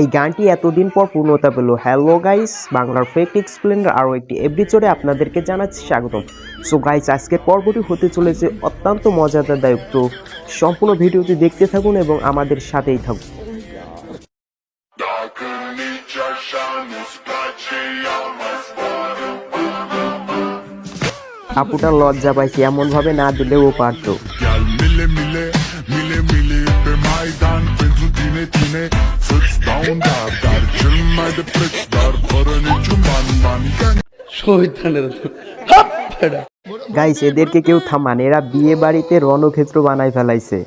এই গানটি এতদিন পর পূর্ণতা পেল। হ্যালো গাইস বাংলার ফেক এক্সপ্লেনার আরও একটি এপিসোডে আপনাদেরকে জানাচ্ছি স্বাগতম। সো গাইস আজকের পর্বটি হতে চলেছে অত্যন্ত মজাদারদায়ক তো সম্পূর্ণ ভিডিওটি দেখতে থাকুন এবং আমাদের সাথেই থাকুন। Niciun ban, ban Gang. শহীদানের হাপ ফেডা। গাইস এদেরকে কেউ থামান এরা বিয়ে বাড়িতে রণক্ষেত্র বানাই ফেলাইছে।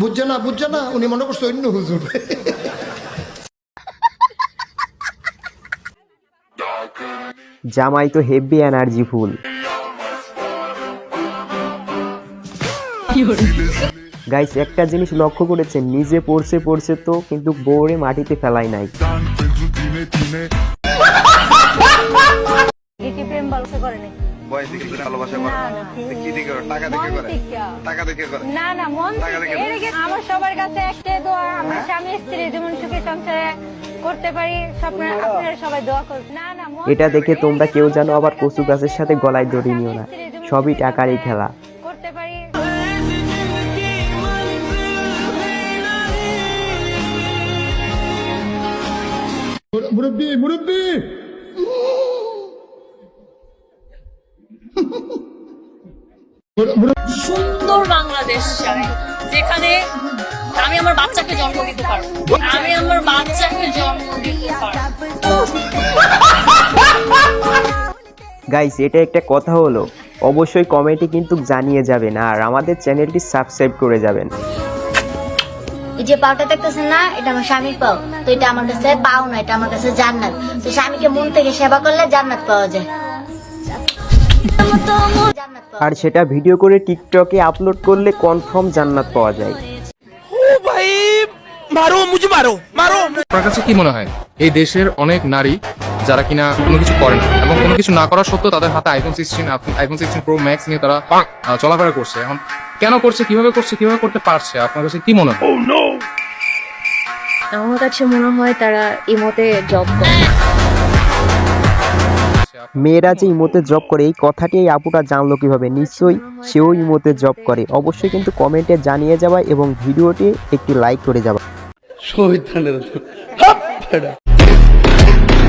বুঝছে না বুঝছে না উনি মনে করছে অন্য হুজুর। জামাই তো হেভি এনার্জি ফুল। গাইস একটা জিনিস লক্ষ্য করেছেন নিজে পড়ছে পড়ছে তো কিন্তু বউরে মাটিতে ফেলাই নাই। Dan pentru tine tine কি প্রেম ভালোবাসা করে নাকি? বয়স দেখে কি ভালোবাসা করে। না তো কি দেখে করে টাকা দেখে করে। থেকে। টাকা দেখে করে। না না টাকা থেকে। দেখে এদিকে আমার সবার কাছে একটাই দোয়া আমার স্বামী স্ত্রী যেমন সুখী সংসারে করতে পারি স্বপ্ন আপনারা সবাই দোয়া করুন না না এটা দেখে তোমরা কেউ জানো আবার কচু গাছের সাথে গলায় দড়ি নিও না। সবই টাকারই খেলা। করতে পারি। মুরব্বী মুরব্বী! সুন্দর বাংলাদেশ চাই। যেখানে আমি আমার বাচ্চাকে জন্ম দিতে পারব। আমি আমার বাচ্চাকে জন্ম দিতে পারব গাইস এটা একটা কথা হলো। অবশ্যই কমেন্টে কিন্তু জানিয়ে যাবেন আর আমাদের চ্যানেলটি সাবস্ক্রাইব করে যাবেন। এই যে পাওটা দেখতেছেন না এটা আমার স্বামীর পাও। তো এটা আমার কাছে পাও না এটা আমার কাছে জান্নাত। তো স্বামীকে মন থেকে সেবা করলে জান্নাত পাওয়া যায়। আর সেটা ভিডিও করে টিকটকে আপলোড করলে কনফার্ম জান্নাত পাওয়া যায়। আপনার কাছে কি মনে হয়? এই দেশের অনেক নারী যারা কিনা কোনো কিছু করে না এবং কোনো কিছু না করা সত্ত্বেও তাদের হাতে iPhone sixteen iPhone sixteen pro max নিয়ে তারা চলাফেরা করছে। এখন কেন করছে কীভাবে করছে কীভাবে করতে পারছে? আপনার কাছে কি মনে হয়? আমার কাছে মনে হয় তারা ইমোতে জব করে। মেয়েরা যে ইমোতে জব করে এই কথাটি এই আপুটা জানলো কীভাবে? নিশ্চয়ই সেও ইমোতে জব করে। অবশ্যই কিন্তু কমেন্টে জানিয়ে যাওয়া এবং ভিডিওটি একটি লাইক করে যাওয়া শহীদানের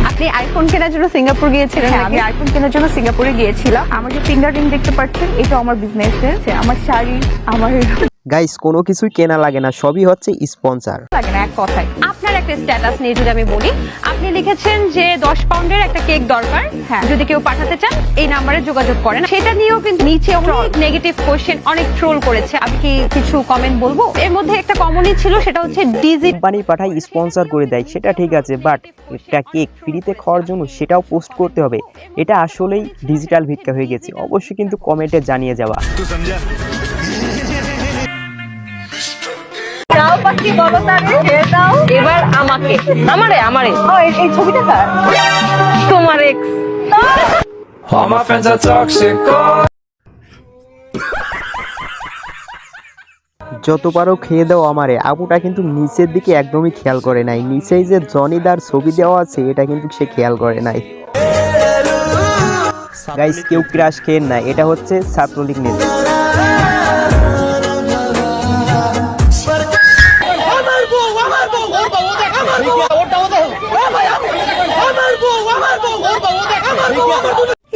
আপনি আইফোন কেনার জন্য সিঙ্গাপুর গিয়েছিলেন হ্যাঁ, আমি আইফোন কেনার জন্য সিঙ্গাপুরে গিয়েছিলাম। আমার যে ফিঙ্গার রিং দেখতে পাচ্ছেন এটা আমার বিজনেসের আমার শাড়ি আমার গাইস কোনো কিছুই কেনা লাগে না সবই হচ্ছে স্পন্সার লাগে না এক কথায়। আপনার একটা স্ট্যাটাস নিয়ে যদি আমি বলি আপনি লিখেছেন যে দশ পাউন্ডের একটা কেক দরকার। হ্যাঁ। যদি কেউ পাঠাতে চান এই নাম্বারে যোগাযোগ করেন। সেটা নিয়েও কিন্তু নিচে অনেক নেগেটিভ কোশ্চেন অনেক ট্রোল করেছে। আমি কি কিছু কমেন্ট বলব? এর মধ্যে একটা কমনই ছিল সেটা হচ্ছে ডিজি কোম্পানি পাঠায় স্পন্সর করে দেয় সেটা ঠিক আছে বাট একটা কেক ফ্রিতে খাওয়ার জন্য সেটাও পোস্ট করতে হবে। এটা আসলেই ডিজিটাল ভিক্ষা হয়ে গেছে। অবশ্যই কিন্তু কমেন্টে জানিয়ে যাওয়া। পাখি বলো তারে ছেড়ে দাও এবার আমাকে আমারে আমারে। ও, এই- এই ছবিটা কার? তোমার এক্স যত পারো খেয়ে দাও আমারে আপুটা কিন্তু নিচের দিকে একদমই খেয়াল করে নাই। নিচেই যে জনিদার ছবি দেওয়া আছে এটা কিন্তু সে খেয়াল করে নাই। গাইস কেউ ক্রাশ খেয়ে না। এটা হচ্ছে ছাত্রলীগ নেতা।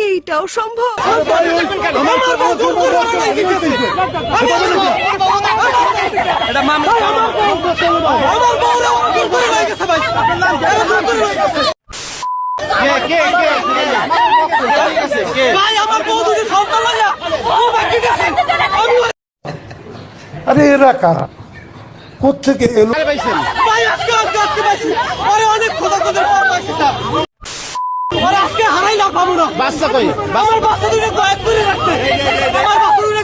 এইটাও সম্ভব আরে এরা কারা কোথেকে এলো বাচ্চা কই? আমার বাচ্চা দুটো কয়েক করে রাখছে। আমার বাচ্চা দুটো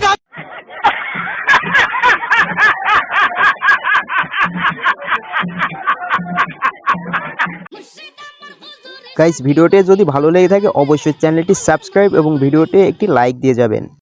গাইস ভিডিওটি যদি ভালো লেগে থাকে অবশ্যই চ্যানেলটি সাবস্ক্রাইব এবং ভিডিওতে একটি লাইক দিয়ে যাবেন।